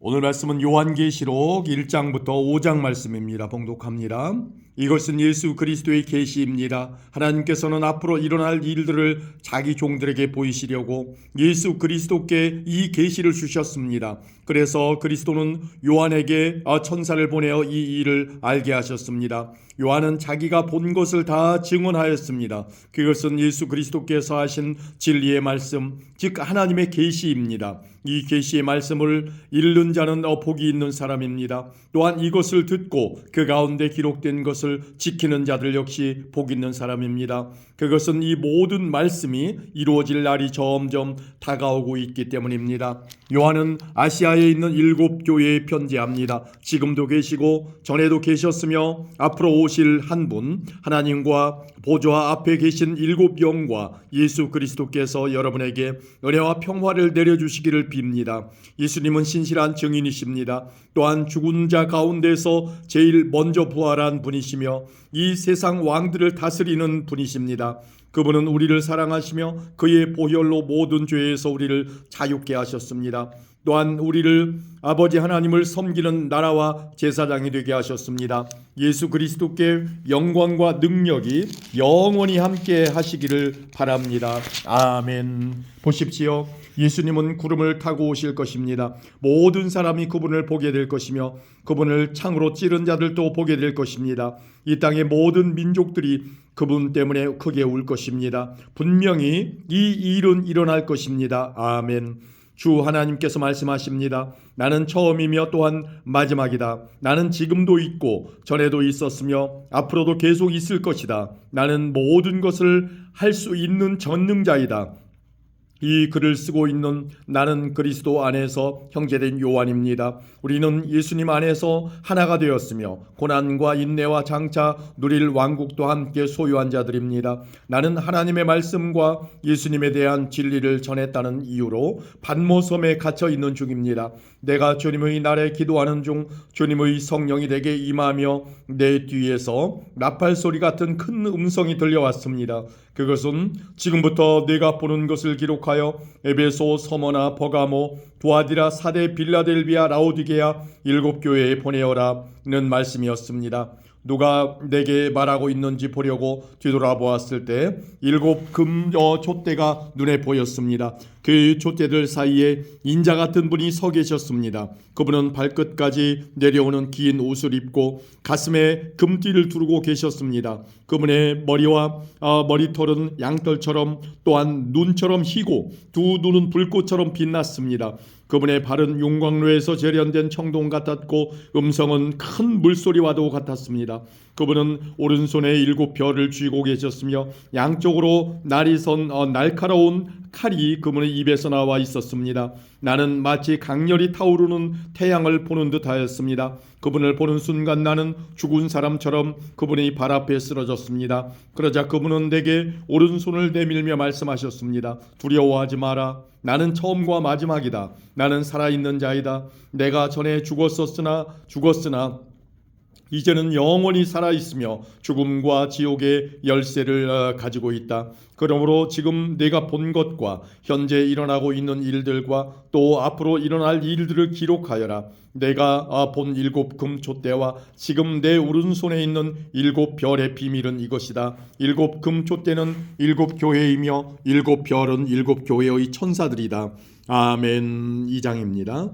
오늘 말씀은 요한계시록 1장부터 5장 말씀입니다. 봉독합니다. 이것은 예수 그리스도의 계시입니다. 하나님께서는 앞으로 일어날 일들을 자기 종들에게 보이시려고 예수 그리스도께 이 계시를 주셨습니다. 그래서 그리스도는 요한에게 아, 천사를 보내어 이 일을 알게 하셨습니다. 요한은 자기가 본 것을 다 증언하였습니다. 그것은 예수 그리스도께서 하신 진리의 말씀, 즉 하나님의 계시입니다. 이 계시의 말씀을 읽는 자는 어, 복이 있는 사람입니다. 또한 이것을 듣고 그 가운데 기록된 것을 지키는 자들 역시 복 있는 사람입니다. 그것은 이 모든 말씀이 이루어질 날이 점점 다가오고 있기 때문입니다. 요한은 아시아에 있는 일곱 교회에 편지합니다. 지금도 계시고 전에도 계셨으며 앞으로 오실 한 분 하나님과 보좌 앞에 계신 일곱 영과 예수 그리스도께서 여러분에게 은혜와 평화를 내려주시기를 빕니다. 예수님은 신실한 증인이십니다. 또한 죽은 자 가운데서 제일 먼저 부활한 분이 시며 이 세상 왕들을 다스리는 분이십니다. 그분은 우리를 사랑하시며 그의 보혈로 모든 죄에서 우리를 자유케 하셨습니다. 또한 우리를 아버지 하나님을 섬기는 나라와 제사장이 되게 하셨습니다. 예수 그리스도께 영광과 능력이 영원히 함께 하시기를 바랍니다. 아멘. 보십시오. 예수님은 구름을 타고 오실 것입니다. 모든 사람이 그분을 보게 될 것이며 그분을 창으로 찌른 자들도 보게 될 것입니다. 이 땅의 모든 민족들이 그분 때문에 크게 울 것입니다. 분명히 이 일은 일어날 것입니다. 아멘. 주 하나님께서 말씀하십니다. 나는 처음이며 또한 마지막이다. 나는 지금도 있고 전에도 있었으며 앞으로도 계속 있을 것이다. 나는 모든 것을 할 수 있는 전능자이다. 이 글을 쓰고 있는 나는 그리스도 안에서 형제된 요한입니다. 우리는 예수님 안에서 하나가 되었으며 고난과 인내와 장차 누릴 왕국도 함께 소유한 자들입니다. 나는 하나님의 말씀과 예수님에 대한 진리를 전했다는 이유로 반모섬에 갇혀 있는 중입니다. 내가 주님의 날에 기도하는 중 주님의 성령이 내게 임하며 내 뒤에서 나팔 소리 같은 큰 음성이 들려왔습니다. 그것은 지금부터 내가 보는 것을 기록하여 에베소, 서머나, 버가모, 두아디라, 사대, 빌라델비아, 라오디게아 일곱 교회에 보내어라는 말씀이었습니다. 누가 내게 말하고 있는지 보려고 뒤돌아보았을 때 일곱 금 어, 촛대가 눈에 보였습니다. 그 촛대들 사이에 인자 같은 분이 서 계셨습니다. 그분은 발끝까지 내려오는 긴 옷을 입고 가슴에 금띠를 두르고 계셨습니다. 그분의 머리와 어, 머리털은 양털처럼 또한 눈처럼 희고 두 눈은 불꽃처럼 빛났습니다. 그분의 발은 용광로에서 재련된 청동 같았고 음성은 큰 물소리와도 같았습니다. 그분은 오른손에 일곱 별을 쥐고 계셨으며 양쪽으로 날이 선 어, 날카로운 칼이 그분의 입에서 나와 있었습니다. 나는 마치 강렬히 타오르는 태양을 보는 듯하였습니다. 그분을 보는 순간 나는 죽은 사람처럼 그분의 발 앞에 쓰러졌습니다. 그러자 그분은 내게 오른손을 내밀며 말씀하셨습니다. 두려워하지 마라. 나는 처음과 마지막이다. 나는 살아있는 자이다. 내가 전에 죽었었으나 죽었으나 이제는 영원히 살아 있으며 죽음과 지옥의 열쇠를 어, 가지고 있다. 그러므로 지금 내가 본 것과 현재 일어나고 있는 일들과 또 앞으로 일어날 일들을 기록하여라. 내가 아, 본 일곱 금촛대와 지금 내 오른손에 있는 일곱 별의 비밀은 이것이다. 일곱 금촛대는 일곱 교회이며 일곱 별은 일곱 교회의 천사들이다. 아멘. 2장입니다.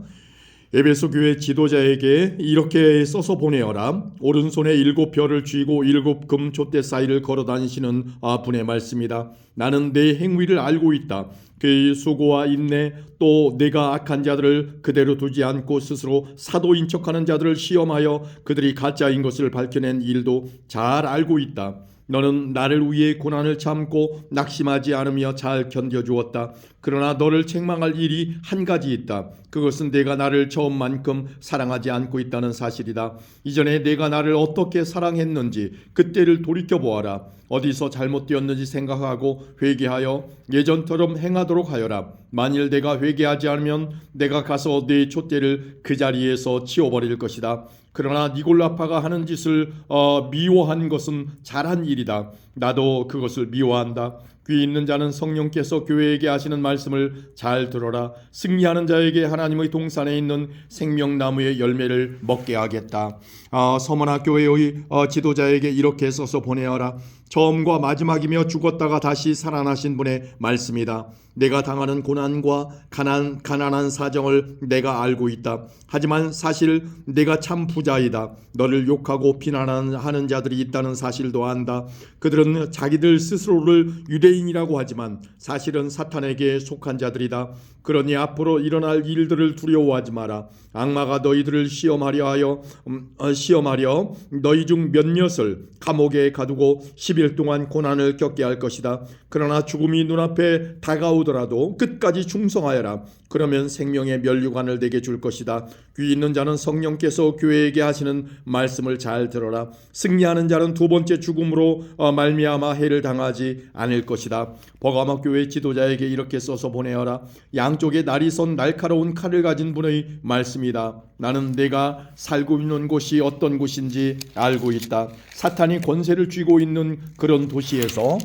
에베소 교회 지도자에게 이렇게 써서 보내어라. 오른손에 일곱 별을 쥐고 일곱 금 촛대 사이를 걸어 다니시는 아, 분의 말씀이다. 나는 내 행위를 알고 있다. 그의 수고와 인내 또 내가 악한 자들을 그대로 두지 않고 스스로 사도인 척하는 자들을 시험하여 그들이 가짜인 것을 밝혀낸 일도 잘 알고 있다. 너는 나를 위해 고난을 참고 낙심하지 않으며 잘 견뎌주었다. 그러나 너를 책망할 일이 한 가지 있다. 그것은 내가 나를 처음만큼 사랑하지 않고 있다는 사실이다. 이전에 내가 나를 어떻게 사랑했는지 그때를 돌이켜 보아라. 어디서 잘못되었는지 생각하고 회개하여 예전처럼 행하도록 하여라. 만일 내가 회개하지 않으면 내가 가서 내 촛대를 그 자리에서 치워버릴 것이다. 그러나 니골라파가 하는 짓을 어, 미워한 것은 잘한 일이다. 나도 그것을 미워한다. 귀 있는 자는 성령께서 교회에게 하시는 말씀을 잘 들어라. 승리하는 자에게 하나님의 동산에 있는 생명나무의 열매를 먹게 하겠다. 아, 서머나 교회의 어, 지도자에게 이렇게 써서 보내어라. 처음과 마지막이며 죽었다가 다시 살아나신 분의 말씀이다. 내가 당하는 고난과 가난, 가난한 사정을 내가 알고 있다. 하지만 사실 내가 참 부자이다. 너를 욕하고 비난하는 자들이 있다는 사실도 안다. 그들은 자기들 스스로를 유대 인이라고 하지만 사실은 사탄에게 속한 자들이다. 그러니 앞으로 일어날 일들을 두려워하지 마라. 악마가 너희들을 시험하려 하여 음, 어, 시험하려 너희 중 몇몇을 감옥에 가두고 10일 동안 고난을 겪게 할 것이다. 그러나 죽음이 눈앞에 다가오더라도 끝까지 충성하여라. 그러면 생명의 면류관을 내게 줄 것이다. 귀 있는 자는 성령께서 교회에게 하시는 말씀을 잘 들어라. 승리하는 자는 두 번째 죽음으로 어, 말미암아 해를 당하지 않을 것이다. 버가마 교회 지도자에게 이렇게 써서 보내어라. 양쪽에 날이 선 날카로운 칼을 가진 분의 말씀 이다. 나는 내가 살고 있는 곳이 어떤 곳인지 알고 있다. 사탄이 권세를 쥐고 있는 그런 도시에서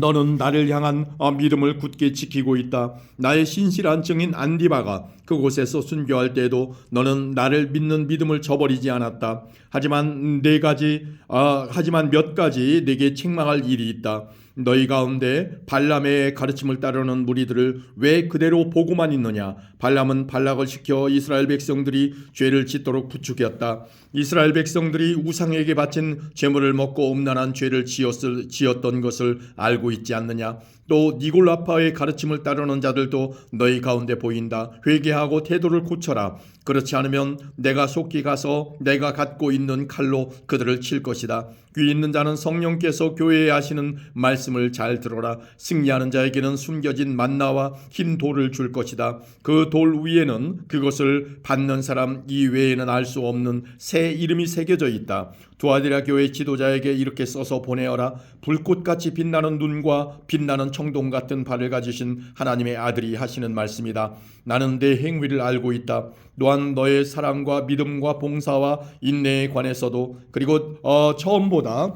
너는 나를 향한 어, 믿음을 굳게 지키고 있다. 나의 신실한 증인 안디바가 그곳에서 순교할 때에도 너는 나를 믿는 믿음을 저버리지 않았다. 하지만 네 가지, 아, 하지만 몇 가지 내게 책망할 일이 있다. 너희 가운데 발람의 가르침을 따르는 무리들을 왜 그대로 보고만 있느냐? 발람은 발락을 시켜 이스라엘 백성들이 죄를 짓도록 부추겼다. 이스라엘 백성들이 우상에게 바친 제물을 먹고 음란한 죄를 지었을, 지었던 것을 알고 있지 않느냐? 또 니골라파의 가르침을 따르는 자들도 너희 가운데 보인다. 회개하고 태도를 고쳐라. 그렇지 않으면 내가 속히 가서 내가 갖고 있는 칼로 그들을 칠 것이다. 귀 있는 자는 성령께서 교회에 하시는 말씀을 잘 들어라. 승리하는 자에게는 숨겨진 만나와 흰 돌을 줄 것이다. 그 돌 위에는 그것을 받는 사람 이외에는 알 수 없는 새 이름이 새겨져 있다. 두아디라 교회 지도자에게 이렇게 써서 보내어라. 불꽃같이 빛나는 눈과 빛나는 청동 같은 발을 가지신 하나님의 아들이 하시는 말씀이다. 나는 내 행위를 알고 있다. 또한 너의 사랑과 믿음과 봉사와 인내에 관해서도 그리고 어, 처음보다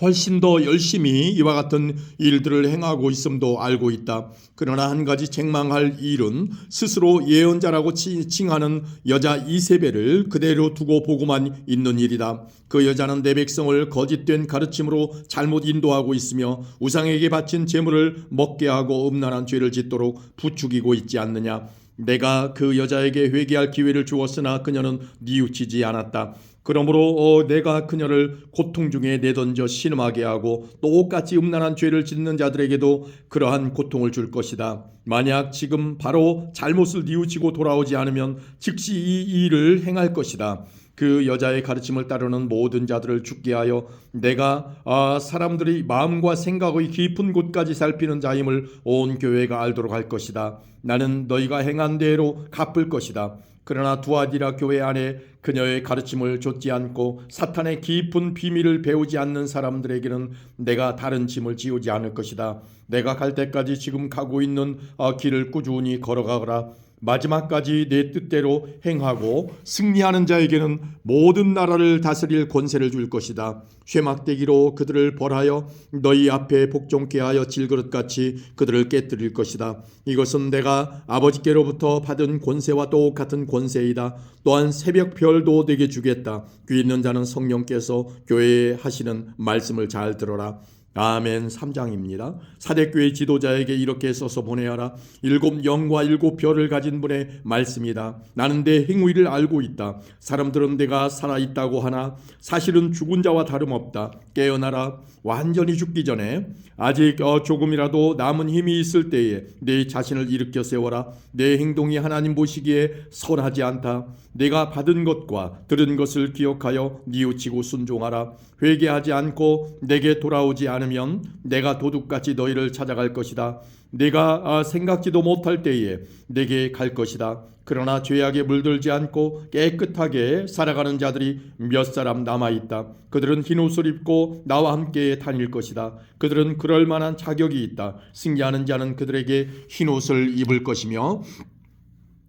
훨씬 더 열심히 이와 같은 일들을 행하고 있음도 알고 있다. 그러나 한 가지 책망할 일은 스스로 예언자라고 치- 칭하는 여자 이세벨을 그대로 두고 보고만 있는 일이다. 그 여자는 내 백성을 거짓된 가르침으로 잘못 인도하고 있으며 우상에게 바친 재물을 먹게 하고 음란한 죄를 짓도록 부추기고 있지 않느냐. 내가 그 여자에게 회개할 기회를 주었으나 그녀는 뉘우치지 않았다. 그러므로 어, 내가 그녀를 고통 중에 내던져 신음하게 하고 똑같이 음란한 죄를 짓는 자들에게도 그러한 고통을 줄 것이다. 만약 지금 바로 잘못을 뉘우치고 돌아오지 않으면 즉시 이 일을 행할 것이다. 그 여자의 가르침을 따르는 모든 자들을 죽게 하여 내가 아, 사람들이 마음과 생각의 깊은 곳까지 살피는 자임을 온 교회가 알도록 할 것이다. 나는 너희가 행한 대로 갚을 것이다. 그러나 두아디라 교회 안에 그녀의 가르침을 좇지 않고 사탄의 깊은 비밀을 배우지 않는 사람들에게는 내가 다른 짐을 지우지 않을 것이다. 내가 갈 때까지 지금 가고 있는 어, 길을 꾸준히 걸어가거라. 마지막까지 내 뜻대로 행하고 승리하는 자에게는 모든 나라를 다스릴 권세를 줄 것이다. 쇠막대기로 그들을 벌하여 너희 앞에 복종케 하여 질그릇같이 그들을 깨뜨릴 것이다. 이것은 내가 아버지께로부터 받은 권세와 똑같은 권세이다. 또한 새벽 별도 내게 주겠다. 귀 있는 자는 성령께서 교회에 하시는 말씀을 잘 들어라. 아멘 3장입니다. 사대교회 지도자에게 이렇게 써서 보내어라. 일곱 영과 일곱 별을 가진 분의 말씀이다. 나는 내 행위를 알고 있다. 사람들은 내가 살아있다고 하나 사실은 죽은 자와 다름없다. 깨어나라. 완전히 죽기 전에 아직 어, 조금이라도 남은 힘이 있을 때에 내 자신을 일으켜 세워라. 내 행동이 하나님 보시기에 선하지 않다. 내가 받은 것과 들은 것을 기억하여 뉘우치고 순종하라. 회개하지 않고 내게 돌아오지 않 으면 내가 도둑같이 너희를 찾아갈 것이다. 내가 아, 생각지도 못할 때에 내게 갈 것이다. 그러나 죄악에 물들지 않고 깨끗하게 살아가는 자들이 몇 사람 남아 있다. 그들은 흰 옷을 입고 나와 함께 다닐 것이다. 그들은 그럴 만한 자격이 있다. 승리하는 자는 그들에게 흰 옷을 입을 것이며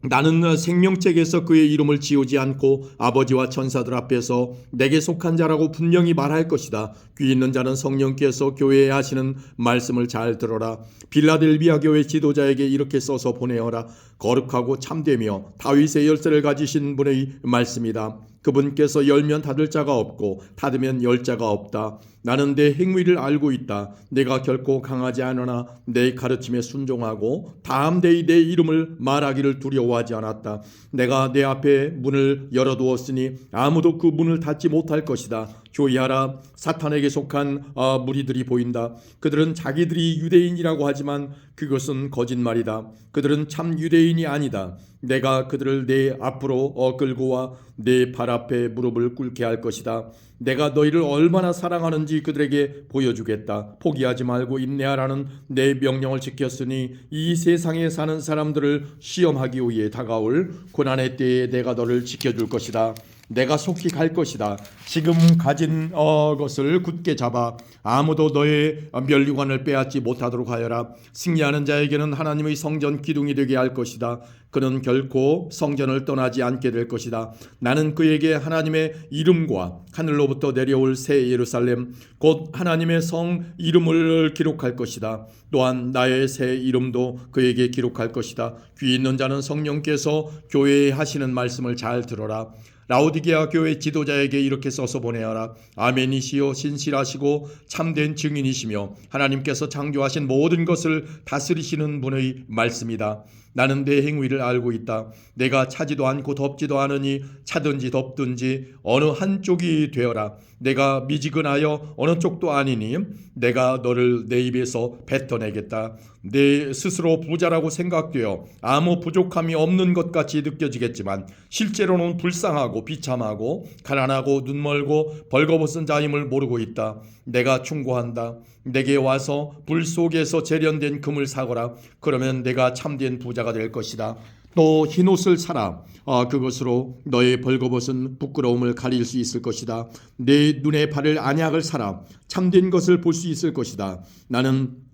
나는 생명책에서 그의 이름을 지우지 않고 아버지와 천사들 앞에서 내게 속한 자라고 분명히 말할 것이다. 귀 있는 자는 성령께서 교회에 하시는 말씀을 잘 들어라. 빌라델비아 교회 지도자에게 이렇게 써서 보내어라. 거룩하고 참되며 다윗의 열쇠를 가지신 분의 말씀이다. 그분께서 열면 닫을 자가 없고 닫으면 열 자가 없다. 나는 내 행위를 알고 있다. 내가 결코 강하지 않으나 내 가르침에 순종하고 다음대의 내 이름을 말하기를 두려워하지 않았다. 내가 내 앞에 문을 열어두었으니 아무도 그 문을 닫지 못할 것이다. 조이하라 사탄에게 속한 어, 무리들이 보인다. 그들은 자기들이 유대인이라고 하지만 그것은 거짓말이다. 그들은 참 유대인이 아니다. 내가 그들을 내 앞으로 어 끌고 와 내 발 앞에 무릎을 꿇게 할 것이다. 내가 너희를 얼마나 사랑하는지 그들에게 보여주겠다. 포기하지 말고 인내하라는 내 명령을 지켰으니 이 세상에 사는 사람들을 시험하기 위해 다가올 고난의 때에 내가 너를 지켜줄 것이다. 내가 속히 갈 것이다. 지금 가진 어, 것을 굳게 잡아 아무도 너의 면류관을 빼앗지 못하도록 하여라. 승리하는 자에게는 하나님의 성전 기둥이 되게 할 것이다. 그는 결코 성전을 떠나지 않게 될 것이다. 나는 그에게 하나님의 이름과 하늘로부터 내려올 새 예루살렘 곧 하나님의 성 이름을 기록할 것이다. 또한 나의 새 이름도 그에게 기록할 것이다. 귀 있는 자는 성령께서 교회에 하시는 말씀을 잘 들어라. 라오디게아 교회 지도자에게 이렇게 써서 보내어라. 아멘이시요 신실하시고 참된 증인이시며 하나님께서 창조하신 모든 것을 다스리시는 분의 말씀이다. 나는 내 행위를 알고 있다. 내가 차지도 않고 덥지도 않으니 차든지 덥든지 어느 한쪽이 되어라. 내가 미지근하여 어느 쪽도 아니니 내가 너를 내 입에서 뱉어내겠다. 내 스스로 부자라고 생각되어 아무 부족함이 없는 것 같이 느껴지겠지만 실제로는 불쌍하고 비참하고 가난하고 눈멀고 벌거벗은 자임을 모르고 있다. 내가 충고한다. 내게 와서 불 속에서 재련된 금을 사거라. 그러면 내가 참된 부자가 될 것이다. 또 흰옷을 사라. 아, 그것으로 너의 벌거벗은 부끄러움을 가릴 수 있을 것이다. 내 눈에 바를 안약을 사라. 참된 것을 볼 수 있을 것이다. 나는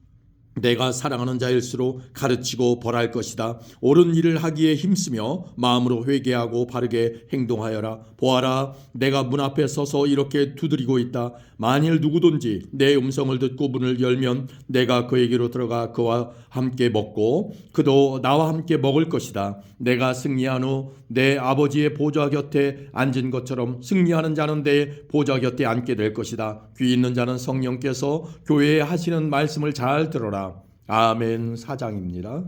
내가 사랑하는 자일수록 가르치고 벌할 것이다. 옳은 일을 하기에 힘쓰며 마음으로 회개하고 바르게 행동하여라. 보아라, 내가 문 앞에 서서 이렇게 두드리고 있다. 만일 누구든지 내 음성을 듣고 문을 열면 내가 그에게로 들어가 그와 함께 먹고 그도 나와 함께 먹을 것이다. 내가 승리한 후 내 아버지의 보좌 곁에 앉은 것처럼 승리하는 자는 내 보좌 곁에 앉게 될 것이다. 귀 있는 자는 성령께서 교회에 하시는 말씀을 잘 들어라. 아멘 사장입니다.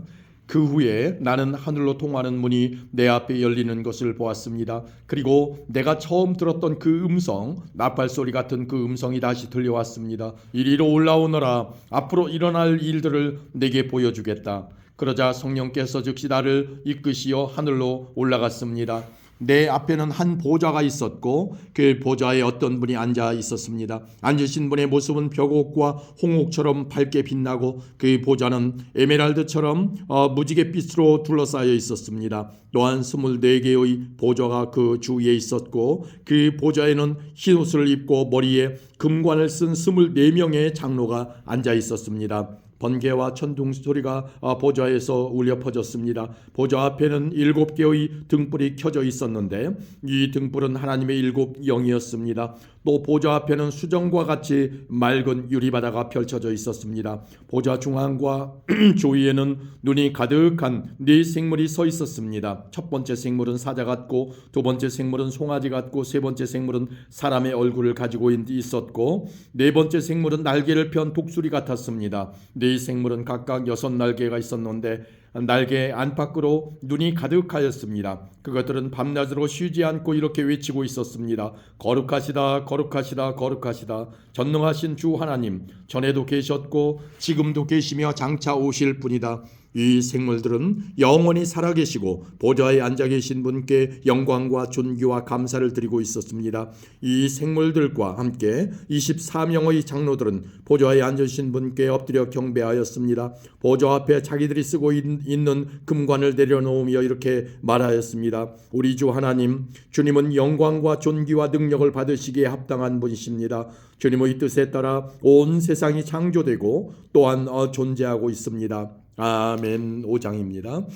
그 후에 나는 하늘로 통하는 문이 내 앞에 열리는 것을 보았습니다. 그리고 내가 처음 들었던 그 음성, 나팔 소리 같은 그 음성이 다시 들려왔습니다. 이리로 올라오너라. 앞으로 일어날 일들을 내게 보여주겠다. 그러자 성령께서 즉시 나를 이끄시어 하늘로 올라갔습니다. 내 앞에는 한 보좌가 있었고 그 보좌에 어떤 분이 앉아 있었습니다. 앉으신 분의 모습은 벽옥과 홍옥처럼 밝게 빛나고 그 보좌는 에메랄드처럼 어, 무지갯빛으로 둘러싸여 있었습니다. 또한 스물네 개의 보좌가 그 주위에 있었고 그 보좌에는 흰 옷을 입고 머리에 금관을 쓴 스물네 명의 장로가 앉아 있었습니다. 번개와 천둥 소리가 아, 보좌에서 울려 퍼졌습니다. 보좌 앞에는 일곱 개의 등불이 켜져 있었는데 이 등불은 하나님의 일곱 영이었습니다. 또 보좌 앞에는 수정과 같이 맑은 유리바다가 펼쳐져 있었습니다. 보좌 중앙과 조위에는 눈이 가득한 네 생물이 서 있었습니다. 첫 번째 생물은 사자 같고 두 번째 생물은 송아지 같고 세 번째 생물은 사람의 얼굴을 가지고 있었고 네 번째 생물은 날개를 편 독수리 같았습니다. 네 생물은 각각 여섯 날개가 있었는데 날개 안팎으로 눈이 가득하였습니다. 그것들은 밤낮으로 쉬지 않고 이렇게 외치고 있었습니다. 거룩하시다, 거룩하시다, 거룩하시다. 전능하신 주 하나님, 전에도 계셨고 지금도 계시며 장차 오실 분이다. 이 생물들은 영원히 살아계시고 보좌에 앉아 계신 분께 영광과 존귀와 감사를 드리고 있었습니다. 이 생물들과 함께 24명의 장로들은 보좌에 앉으신 분께 엎드려 경배하였습니다. 보좌 앞에 자기들이 쓰고 있는 금관을 내려놓으며 이렇게 말하였습니다. 우리 주 하나님, 주님은 영광과 존귀와 능력을 받으시기에 합당한 분이십니다. 주님의 뜻에 따라 온 세상이 창조되고 또한 어, 존재하고 있습니다. 아멘 5장입니다.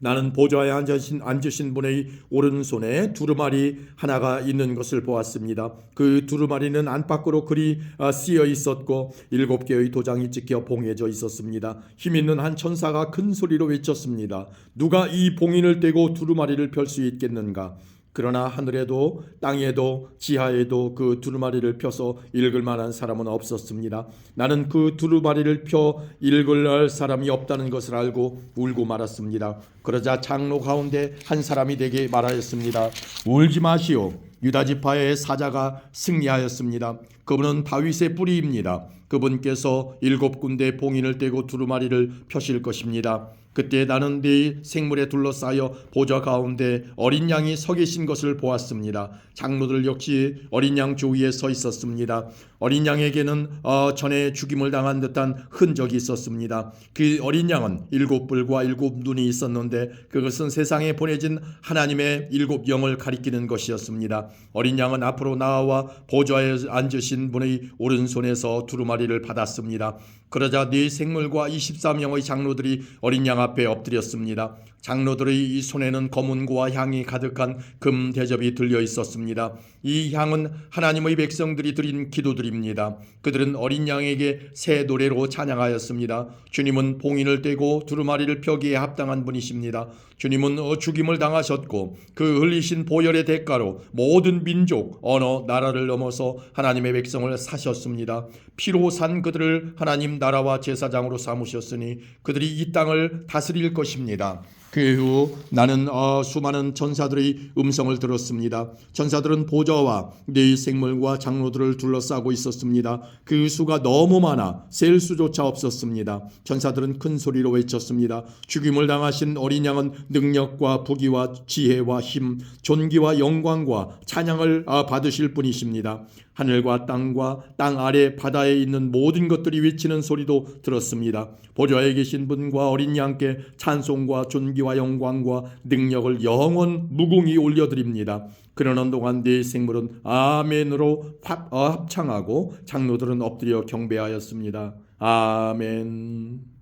나는 보좌에 앉으신, 앉으신 분의 오른손에 두루마리 하나가 있는 것을 보았습니다. 그 두루마리는 안팎으로 글이 아, 쓰여 있었고 일곱 개의 도장이 찍혀 봉해져 있었습니다. 힘 있는 한 천사가 큰 소리로 외쳤습니다. 누가 이 봉인을 떼고 두루마리를 펼 수 있겠는가? 그러나 하늘에도 땅에도 지하에도 그 두루마리를 펴서 읽을 만한 사람은 없었습니다. 나는 그 두루마리를 펴 읽을 사람이 없다는 것을 알고 울고 말았습니다. 그러자 장로 가운데 한 사람이 되게 말하였습니다. 울지 마시오. 유다 지파의 사자가 승리하였습니다. 그분은 다윗의 뿌리입니다. 그분께서 일곱 군데 봉인을 떼고 두루마리를 펴실 것입니다. 그때 나는 네 생물에 둘러싸여 보좌 가운데 어린 양이 서 계신 것을 보았습니다. 장로들 역시 어린 양 주위에 서 있었습니다. 어린 양에게는 어, 전에 죽임을 당한 듯한 흔적이 있었습니다. 그 어린 양은 일곱 뿔과 일곱 눈이 있었는데 그것은 세상에 보내진 하나님의 일곱 영을 가리키는 것이었습니다. 어린 양은 앞으로 나와 보좌에 앉으신 분의 오른손에서 두루마리를 받았습니다. 그러자 네 생물과 23명의 장로들이 어린 양 앞에 엎드렸습니다. 장로들의 이 손에는 검은고와 향이 가득한 금 대접이 들려 있었습니다. 이 향은 하나님의 백성들이 드린 기도들입니다. 그들은 어린 양에게 새 노래로 찬양하였습니다. 주님은 봉인을 떼고 두루마리를 펴기에 합당한 분이십니다. 주님은 어, 죽임을 당하셨고 그 흘리신 보혈의 대가로 모든 민족, 언어, 나라를 넘어서 하나님의 백성을 사셨습니다. 피로 산 그들을 하나님 나라와 제사장으로 삼으셨으니 그들이 이 땅을 다스릴 것입니다. 그 후 나는 어, 수많은 천사들의 음성을 들었습니다. 천사들은 보좌와 네 생물과 장로들을 둘러싸고 있었습니다. 그 수가 너무 많아 셀 수조차 없었습니다. 천사들은 큰 소리로 외쳤습니다. 죽임을 당하신 어린 양은 능력과 부귀와 지혜와 힘, 존귀와 영광과 찬양을 아, 받으실 분이십니다. 하늘과 땅과 땅 아래 바다에 있는 모든 것들이 외치는 소리도 들었습니다. 보좌에 계신 분과 어린 양께 찬송과 존귀와 영광과 능력을 영원 무궁히 올려드립니다. 그러는 동안 네 생물은 아멘으로 합, 어, 합창하고 장로들은 엎드려 경배하였습니다. 아멘.